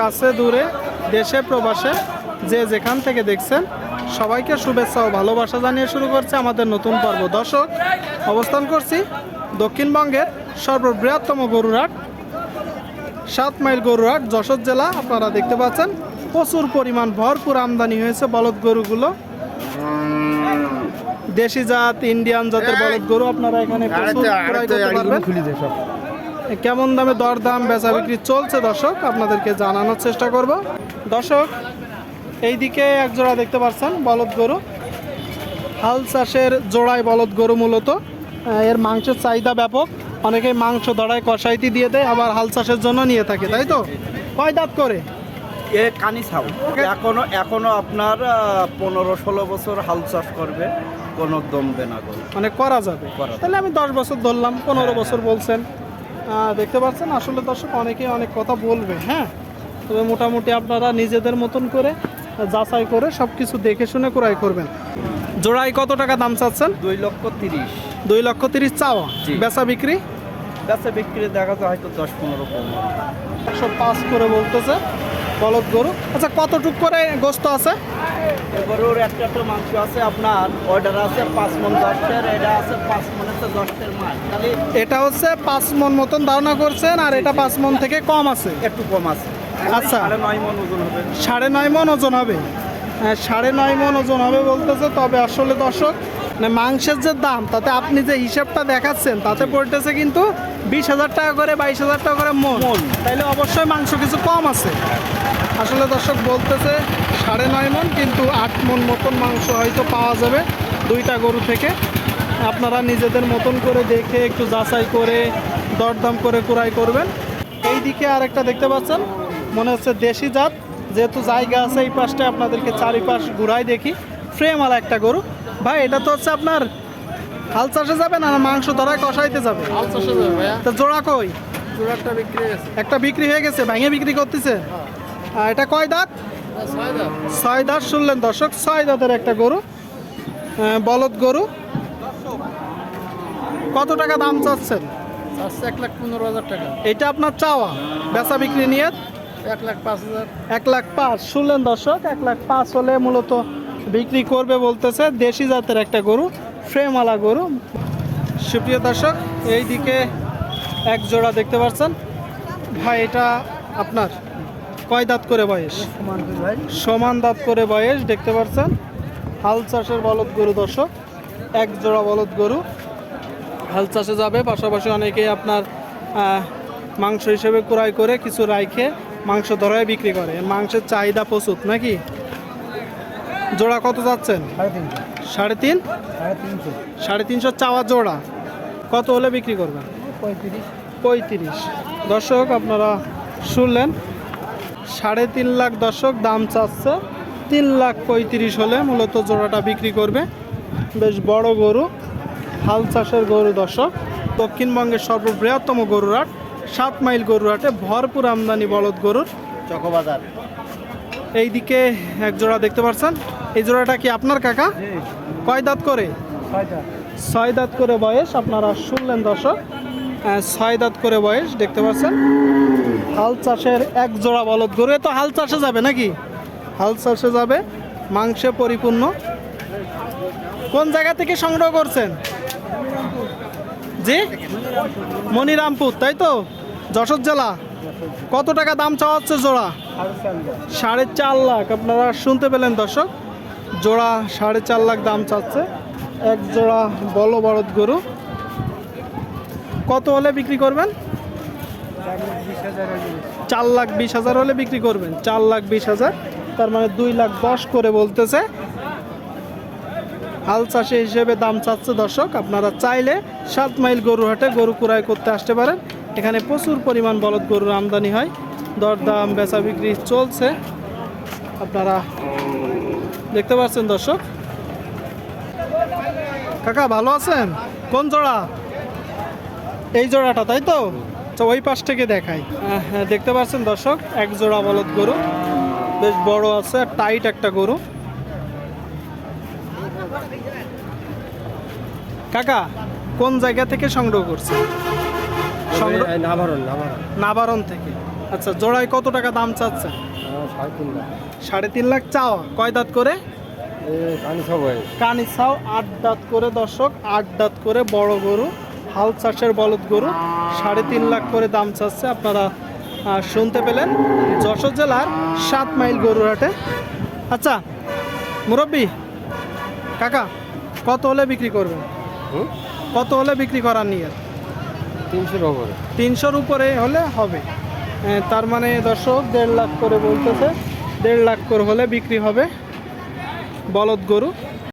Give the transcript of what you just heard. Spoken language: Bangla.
কাছে দূরে দেশে প্রবাসে যে যেখান থেকে দেখছেন সবাইকে শুভেচ্ছা ও ভালোবাসা জানিয়ে শুরু করছে আমাদের নতুন পর্ব। দর্শক অবস্থান করছি দক্ষিণবঙ্গের সর্ববৃহত্তম গরুরহাট সাত মাইল গরুরহাট যশোর জেলা। আপনারা দেখতে পাচ্ছেন প্রচুর পরিমাণ ভরপুর আমদানি হয়েছে বলদ গরুগুলো। দেশি জাত ইন্ডিয়ান জাতের বলদ গরু আপনারা এখানে কেমন দামে দরদাম বেচা বিক্রি চলছে দর্শক? আপনাদেরকে জানানোর চেষ্টা করব। দর্শক এইদিকে এক জোড়া দেখতে পাচ্ছেন বলদ গরু। হাল চাষের জোড়ায় বলদ গরু মূলত। এর মাংসের চাহিদা ব্যাপক। অনেকেই মাংস দড়ায় কষাইতি দিয়ে দেয় আবার হাল চাষের জন্য নিয়ে থাকে তাই তো? কয় দাঁত করে? এ কানি ছাউ এখনও এখনও আপনার পনেরো ষোলো বছর হাল চাষ করবে কোনো দমবে না মানে করা যাবে। করা তাহলে আমি দশ বছর ধরলাম পনেরো বছর বলছেন। আহ, দেখতে পাচ্ছেন আসলে দর্শক অনেকেই অনেক কথা বলবে হ্যাঁ? তবে মোটামুটি আপনারা নিজেদের মতন করে যাচাই করে সব কিছু দেখে শুনে ক্রয় করবেন। জোড়ায় কত টাকা দাম চাচ্ছেন? দুই লক্ষ তিরিশ। দুই লক্ষ তিরিশ চাওয়া। বেচা বিক্রি? বেচা বিক্রি দেখা যায় হয়তো দশ পনেরো একশো পাঁচ করে বলতেছে বলদ গরু। আচ্ছা কতটুক করে গোস্ত আছে? গরুর একটা একটা মাংস আছে আপনার অর্ডার আছে পাঁচ মন দশের এটা আছে পাঁচ মনের দশের মাছ। খালি এটা হচ্ছে পাঁচ মন মতন ধারণা করছেন আর এটা পাঁচ মন থেকে কম আছে? একটু কম আছে। আচ্ছা। সাড়ে নয় মন ওজন হবে। সাড়ে নয় মন ওজন হবে। হ্যাঁ, সাড়ে নয় মন ওজন হবে বলতেছে তবে আসলে দর্শক মানে মাংসের যে দাম তাতে আপনি যে হিসাবটা দেখাচ্ছেন তাতে পড়তেছে কিন্তু বিশ হাজার টাকা করে বাইশ হাজার টাকা করে মন। মন। তাইলে অবশ্যই মাংস কিছু কম আছে। আসলে দর্শক বলতেছে সাড়ে নয় মন কিন্তু আট মন মতন মাংস হয়তো পাওয়া যাবে দুইটা গরু থেকে। আপনারা নিজেদের মতন করে দেখে একটু যাচাই করে দরদাম করে কুড়াই করবেন। এই দিকে আর একটা দেখতে পাচ্ছেন মনে হচ্ছে দেশি জাত। যেহেতু জায়গা আছে এই পাশটায় আপনাদেরকে চারিপাশ ঘুরাই দেখি। ফ্রেমওয়ালা একটা গরু। ভাই এটা তো হচ্ছে আপনার হাল চাষে যাবে না মাংস ধরায় কষাইতে যাবে? হাল চাষে যাবে তো জোড়া কই? জোড়াটা বিক্রি হয়ে গেছে। একটা বিক্রি হয়ে গেছে ভেঙে বিক্রি করতেছে? আর এটা কয় দাঁত? ছয় দাঁত। শুনলেন দর্শক ছয় দাঁতের একটা গরু বলদ গরু। কত টাকা দাম চাচ্ছেন? এক লাখ পনেরো হাজার টাকা। এটা আপনার চাওয়া বেচা বিক্রি নিয়ে? এক লাখ পাঁচ হাজার। এক লাখ পাঁচ। শুনলেন দর্শক এক লাখ পাঁচ হলে মূলত বিক্রি করবে বলতেছে, দেশি জাতের একটা গরু, ফ্রেমওয়ালা গরু। সুপ্রিয় দর্শক এই দিকে এক জোড়া দেখতে পাচ্ছেন। ভাই, এটা আপনার কয় দাঁত করে বয়স? সমান দাঁত করে বয়স, দেখতে পাচ্ছেন। হাল চাষের বলদ গরু দর্শক, এক জোড়া বলদ গরু। হাল চাষে যাবে, পাশাপাশি অনেকেই আপনার মাংস হিসেবে ক্রয় করে কিছু রাইখে মাংস ধরায় বিক্রি করে। মাংসের চাহিদা প্রচুর, নাকি? জোড়া কত যাচ্ছেন? সাড়ে তিন? সাড়ে তিনশো। চাওয়া জোড়া। কত হলে বিক্রি করবেন? পঁয়ত্রিশ। দর্শক আপনারা শুনলেন সাড়ে তিন লাখ দর্শক দাম চাচ্ছে। তিন লাখ পঁয়ত্রিশ হলে মূলত জোড়াটা বিক্রি করবে। বেশ বড় গরু হাল চাষের গরু দর্শক। দক্ষিণবঙ্গের সর্ববৃহত্তম গরুরহাট সাত মাইল গরুরহাটে ভরপুর আমদানি বলদ গরুর। চকবাজার। এইদিকে এক জোড়া দেখতে পাচ্ছেন এই জোড়াটা কি আপনার কাকা? কয় দাঁত করে? ছয় দাঁত। করে বয়স আপনারা শুনলেন দর্শক। ছয় দাঁত করে বয়স দেখতে পাচ্ছেন হাল চাষের এক জোড়া বলদ গরু। তো হাল চাষে যাবে নাকি? হাল চাষে যাবে মাংসে পরিপূর্ণ। কোন জায়গা থেকে সংগ্রহ করছেন? জি? মনিরামপুর তাই তো? যশোর জেলা। কত টাকা দাম চাওয়া হচ্ছে জোড়া? সাড়ে চার লাখ। আপনারা শুনতে পেলেন দর্শক, জোড়া সাড়ে চার লাখ দাম চাচ্ছে। এক জোড়া বল বলদ গরু। কত হলে বিক্রি করবেন? চার লাখ বিশ হাজার হলে বিক্রি করবেন। চার লাখ বিশ হাজার। তার মানে দুই লাখ দশ করে বলতেছে। হাল চাষি হিসেবে দাম চাচ্ছে দর্শক। আপনারা চাইলে সাত মাইল গরু হাটে গরু কুড়াই করতে আসতে পারেন। এখানে প্রচুর পরিমাণ বলদ গরুর আমদানি হয়। দরদাম বেচা বিক্রি চলছে। আপনারা দেখতে পাচ্ছেন দর্শক। কাকা ভালো আছেন? কোন জোড়া? এই জোড়াটা তাই তো? ওই পাশ থেকে দেখাই। আহ, হ্যাঁ, দেখতে পাচ্ছেন দর্শক এক জোড়া বলদ গরু। বেশ বড় আছে আর টাইট একটা গরু। কাকা কোন জায়গা থেকে সংগ্রহ করছে নাভারণ নাবারণ থেকে। আচ্ছা জোড়ায় কত টাকা দাম চাচ্ছে সাড়ে তিন লাখ। চাওয়া। কয় দাঁত করে? কানি ছাও আট দাঁত করে দর্শক আট দাঁত করে বড় গরু হাল চাষের বলদ গরু। সাড়ে তিন লাখ করে দাম চাচ্ছে আপনারা শুনতে পেলেন। যশোর জেলার সাত মাইল গরুর হাটে আচ্ছা মুরব্বী কাকা কত হলে বিক্রি করবেন? কত হলে বিক্রি করার নিয়ে তিনশোর ওপরে তিনশোর উপরে হলে হবে। তার মানে দর্শক, দেড় লাখ করে বলতেছে, দেড় লাখ করে হলে বিক্রি হবে বলদ গরু।